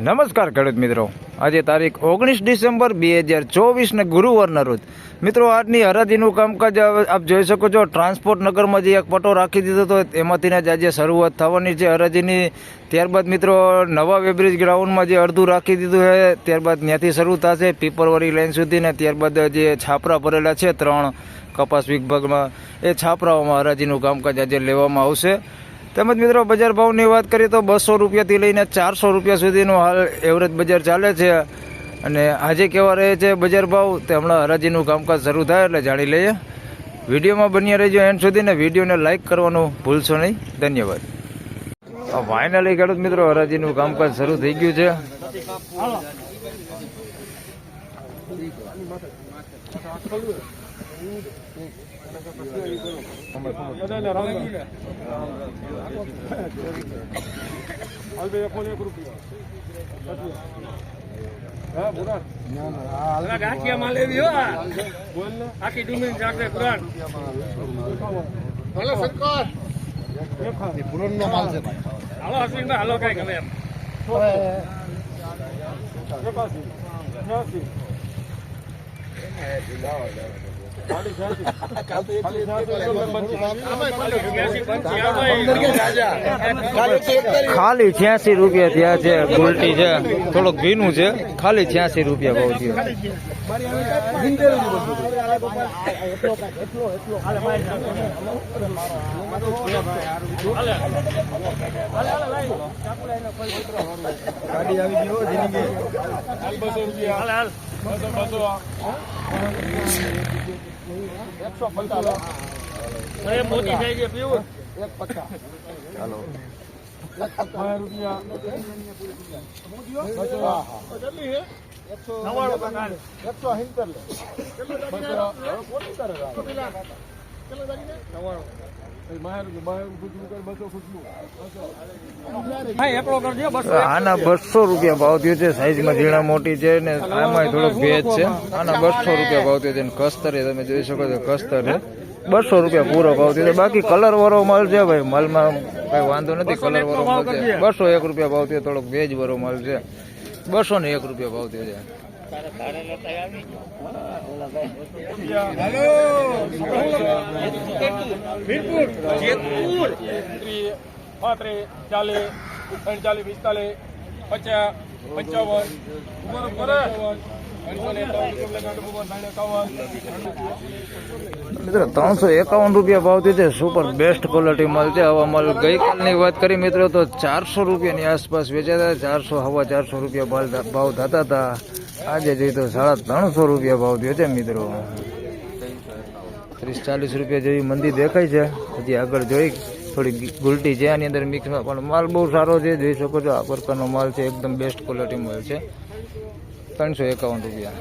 નમસ્કાર ખેડૂત મિત્રો. આજે તારીખ ઓગણીસ ડિસેમ્બર બે હજાર ચોવીસને ગુરુવારના રોજ. મિત્રો, આજની હરાજીનું કામકાજ આપ જોઈ શકો છો. ટ્રાન્સપોર્ટ નગરમાં જે એક પટો રાખી દીધો હતો એમાંથીને જ આજે શરૂઆત થવાની છે હરાજીની. ત્યારબાદ મિત્રો, નવા વેબ્રિજ ગ્રાઉન્ડમાં જે અડધું રાખી દીધું છે, ત્યારબાદ ત્યાંથી શરૂ થશે પીપરવાળી લાઈન સુધી ને ત્યારબાદ જે છાપરા ભરેલા છે ત્રણ કપાસ વિભાગમાં. એ છાપરાઓમાં હરાજીનું કામકાજ આજે લેવામાં આવશે. તેમજ મિત્રો, બજાર ભાવની વાત કરીએ તો બસો રૂપિયાથી લઈને ચારસો રૂપિયા સુધીનો હાલ એવરેજ બજાર ચાલે છે. અને આજે કેવા રહે છે બજાર ભાવ, તે હમણાં હરાજીનું કામકાજ શરૂ થાય એટલે જાણી લઈએ. વિડીયોમાં બન્યા રહેજો એન્ડ સુધી ને વિડીયોને લાઇક કરવાનું ભૂલશો નહીં. ધન્યવાદ. ફાઇનલી ખેડૂત મિત્રો, હરાજીનું કામકાજ શરૂ થઈ ગયું છે. આખી માલ એવી હો આ. આખી ડુંગળી માલ છે હાલો અશ્વિનભાઈ હાલો કઈ ગમે એમ આવો ખાલી છ્યાસી રૂપિયા થયા છે, ગુલટી છે, થોડોક ભીનું છે, ખાલી છ્યાસી રૂપિયા ભાવ થયો. હાલ હાલ અરે મોટી થઈ ગઈ પીવું. નવાણું કાકા હા એકડો કરજો બસ. આના બસો રૂપિયા ભાવ થયો છે સાઈઝમાં ઝીણા મોટી છે ને આમાં થોડોક ભેજ છે. આના બસો રૂપિયા ભાવ થયો છે ને કસ્તર એ તમે જોઈ શકો છો કસ્તર છે. બસો રૂપિયા પૂરો ભાવ થયો છે. બાકી કલર વાળો માલ છે ભાઈ માલમાં કઈ વાંધો નથી કલર વાળો માલ છે. બસો એક રૂપિયા ભાવ થયો થોડોક ભેજ વાળો માલ છે. બસો ને એક રૂપિયા ભાવ થયો છે. જેતપુર. પાંત્રીસ ચાલીસ પંચાલીસ પિસ્તાલીસ પચાસ પંચાવન મિત્રો ત્રણસો એકાવન રૂપિયા ભાવ થયો છે સુપર બેસ્ટ ક્વોલિટી મળતી છે. આવા માલ ગઈકાલની વાત કરી મિત્રો તો ચારસો રૂપિયાની આસપાસ વેચાતા ચારસો હવા ચારસો રૂપિયા ભાવ ભાવ થતા હતા. આજે જોઈએ તો સાડા ત્રણસો રૂપિયા ભાવ થયો છે મિત્રો. ત્રીસ ચાલીસ રૂપિયા જેવી મંદી દેખાય છે. હજી આગળ જોઈ થોડી ગુલટી છે. આની અંદર મિક્સમાં પણ માલ બહુ સારો છે. જોઈ શકો છો, આ પ્રકારનો માલ છે. એકદમ બેસ્ટ ક્વોલિટી માલ છે. ત્રણસો એકાવન રૂપિયા.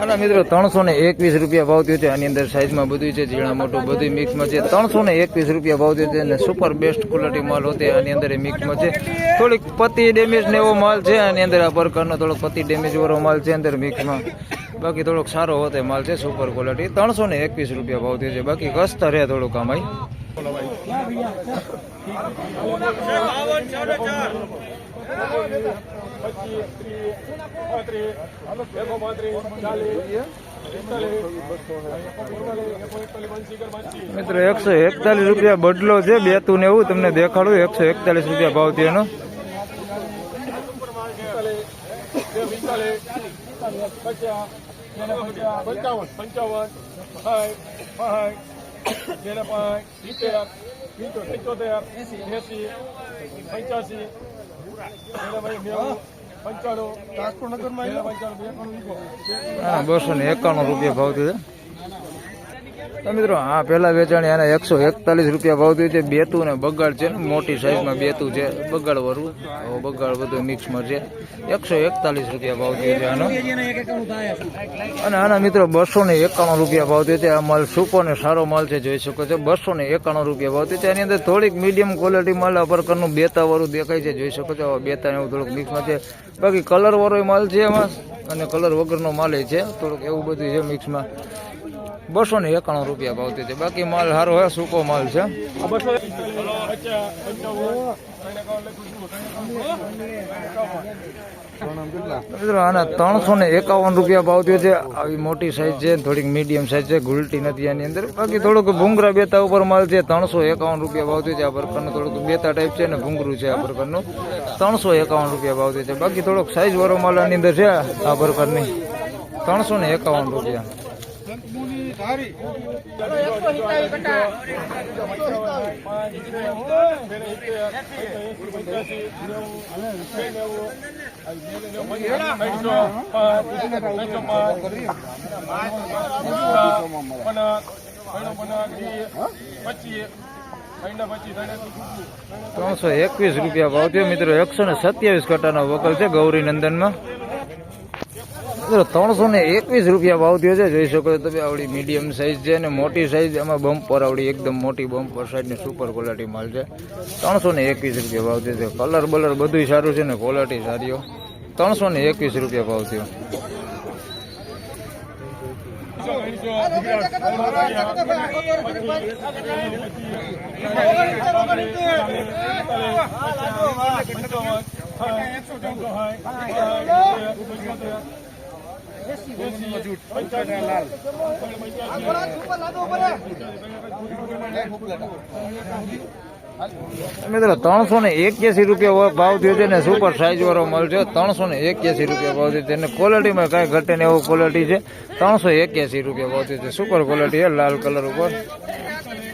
અને મિત્રો, ત્રણસો ને એકવીસ રૂપિયા ભાવ થયો છે. આની અંદર સાઈઝમાં બધું છે, ઝીણા મોટું બધું મિક્સમાં છે. ત્રણસો ને એકવીસ રૂપિયા ભાવ થયો છે અને સુપર બેસ્ટ ક્વોલિટી માલ હોતે આની અંદર એ મિક્સમાં છે. થોડીક પતિ ડેમેજ ને એવો માલ છે. આની અંદર આ પ્રકારનો થોડોક પતિ ડેમેજ વાળો માલ છે અંદર મિક્સમાં બાકી થોડોક સારો હોતે માલ છે સુપર ક્વોલિટી ત્રણસો ને એકવીસ રૂપિયા ભાવ થયો છે. બાકી કસ્ત રહે થોડું કામ આઈ મિત્રો એકસો એકતાલીસ રૂપિયા બદલો છે બે તું ને એવું તમને દેખાડું એકસો એકતાલીસ રૂપિયા ભાવ તેનો પંચાવન પંચાવન તેર પાંચ સિત્તેર પંચોતેર એસી પંચ્યાસી પંચાણું બસો ને એકાણું રૂપિયા ભાવ થયો મિત્રો, આ પેલા વેચાણ આના એકસો એકતાલીસ રૂપિયા ભાવ થયું છે. બેતું ને બગાડ છે ને, મોટી સાઈઝમાં બેતું છે. બગાડ વાળું હવે બગાડ બધું મિક્સમાં છે. એકસો એકતાલીસ રૂપિયા ભાવ થયો છે આનો. અને આના મિત્રો, બસો ને એકાણું રૂપિયા ભાવ થયો છે. આ માલ સૂકો ને સારો માલ છે, જોઈ શકો છો. બસો ને એકાણું રૂપિયા ભાવ થયો છે. એની અંદર થોડીક મીડિયમ ક્વોલિટી માલ આ પ્રકારનું બેતા વાળું દેખાય છે, જોઈ શકો છો. બેતા એવું થોડુંક મિક્સમાં છે. બાકી કલર વાળો માલ છે એમાં અને કલર વગરનો માલ છે. થોડુંક એવું બધું છે મિક્સમાં બસો ને એકાણું રૂપિયા ભાવતી છે બાકી માલ સારો હોય સૂકો માલ છે. આના ત્રણસો ને એકાવન રૂપિયા ભાવ થયો છે આવી મોટી સાઈઝ છે, થોડીક મીડિયમ સાઈઝ છે ગુલટી નથી આની અંદર. બાકી થોડુંક ભૂંગરા બેતા ઉપર માલ છે, ત્રણસો એકાવન રૂપિયા ભાવ થયો છે આ પ્રકારનું થોડુંક બેતા ટાઈપ છે અને ભૂંગરું છે આ પ્રકારનું ત્રણસો એકાવન રૂપિયા ભાવ થયો છે બાકી થોડોક સાઈઝ વાળો માલ આની અંદર છે આ પ્રકારની ત્રણસો ને એકાવન રૂપિયા. ત્રણસો એકવીસ રૂપિયા ભાવ થયો. મિત્રો એકસો ને સત્યાવીસ કટાનો વકલ છે ગૌરી નંદનમાં મિત્રો ત્રણસો ને એકવીસ રૂપિયા ભાવ થયો છે. જોઈ શકો તમે, આવડી મીડિયમ સાઇઝ છે અને મોટી સાઇઝ એમાં બમ્પર આવડી એકદમ મોટી બમ્પર સાઈઝની સુપર ક્વોલિટી માલ છે. ત્રણસો ને એકવીસ રૂપિયા ભાવ થયો છે. કલર બલર બધું સારું છે ને ક્વોલિટી સારી ત્રણસો ને એકવીસ રૂપિયા ભાવ થયો. મિત્રો ત્રણસો ને એક્યાસી રૂપિયા ભાવ થયો છે ને સુપર સાઈઝ વાળો માલ ત્રણસો ને એક્યાસી રૂપિયા ભાવ થયો છે અને ક્વોલિટીમાં કાંઈ ઘટે ને એવું ક્વોલિટી છે ત્રણસો એક્યાસી રૂપિયા ભાવ થયો છે સુપર ક્વોલિટી છે લાલ કલર ઉપર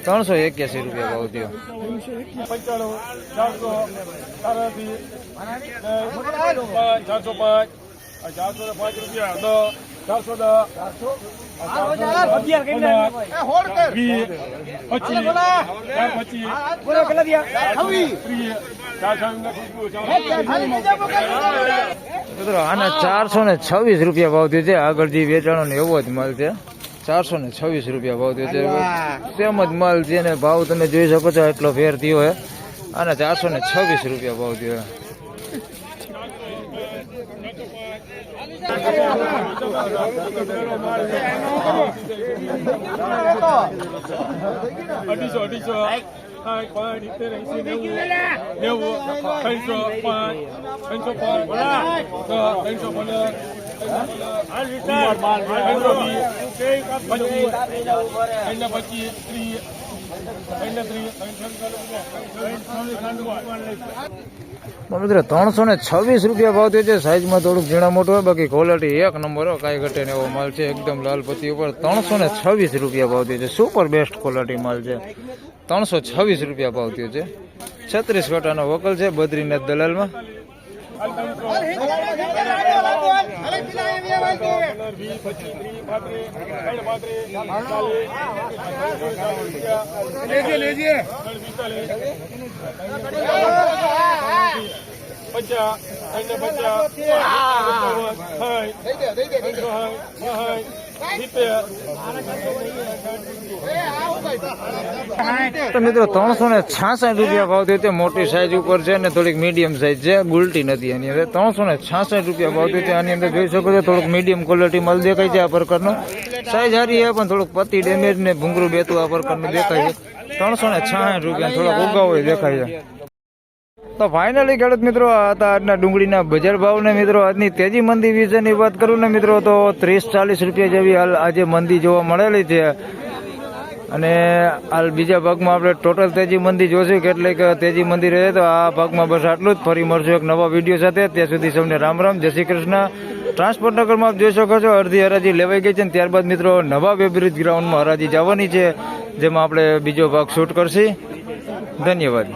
ત્રણસો એક્યાસી રૂપિયા ભાવ થયો ચારસો પાંચ ચારસો ને આના ચારસો છવ્વીસ રૂપિયા ભાવ થયો છે. આગળ જે વેચાણો ને એવો જ માલ છે ચારસો ને છવ્વીસ રૂપિયા ભાવ થયો છે. તેમ જ માલ છે ભાવ તમે જોઈ શકો છો એટલો ફેર થયો હે આના ચારસો ને છવ્વીસ રૂપિયા ભાવ થયો અઢીસો અઢીસો. સાઠ નેવું. નેવું ત્રણસો પાંચ ત્રણસો પાંચ ત્રણસો પંદર. ત્રણસો પચીસ મિત્રો, ત્રણસો ને છવ્વીસ રૂપિયા ભાવ થયો છે. સાઈઝમાં થોડુંક ઝીણા મોટું હોય, બાકી ક્વોલિટી એક નંબર હોય કાંઈ ઘટે એવો માલ છે. એકદમ લાલ ઉપર ત્રણસો ને છવ્વીસ રૂપિયા ભાવ થયો છે. સુપર બેસ્ટ ક્વોલિટી માલ છે. ત્રણસો છવ્વીસ રૂપિયા ભાવ થયો છે. છત્રીસ કટાનો વકલ છે બદ્રીનાથ દલાલમાં. વીસ પચીસ ત્રીસ પાંત્રીસ ત્રણ પાંત્રીસ પચાસ ત્રણ પચાસ મિત્રો ત્રણસો ને છાસઠ રૂપિયા ભાવ થયો મોટી સાઈઝ ઉપર છે ને થોડીક મીડિયમ સાઈઝ છે. ગુલટી નથી એની અંદર. ત્રણસો ને છાસઠ રૂપિયા ભાવ થયો આની અંદર જોઈ શકો છો, થોડુંક મીડિયમ ક્વોલિટી માલ દેખાય છે આ પ્રકારનું. સાઈઝ સારી છે, પણ થોડુંક પતિ ડેમેજ ને ભૂંગરું બેતું આ પ્રકારનું દેખાય છે. ત્રણસો ને છાસઠ રૂપિયા, થોડોક ઉગાવો દેખાય છે. તો ફાઇનલી ખેડૂત મિત્રો હતા આજના ડુંગળીના બજાર ભાવને મિત્રો, આજની તેજી મંદી વિશેની વાત કરું ને મિત્રો, તો ત્રીસ ચાલીસ રૂપિયા જેવી હાલ આજે મંદી જોવા મળેલી છે. અને હાલ બીજા ભાગમાં આપણે ટોટલ તેજી મંદી જોશું કેટલી તેજી મંદી રહે તો આ ભાગમાં બસ આટલું જ. ફરી મળશું એક નવા વીડિયો સાથે. ત્યાં સુધી સૌને રામ રામ, જય શ્રી કૃષ્ણ. ટ્રાન્સપોર્ટ નગરમાં આપ જોઈ શકો છો, અડધી હરાજી લેવાઈ ગઈ છે અને ત્યારબાદ મિત્રો નવા વેબ્રિજ ગ્રાઉન્ડમાં હરાજી જવાની છે, જેમાં આપણે બીજો ભાગ શૂટ કરશી. ધન્યવાદ.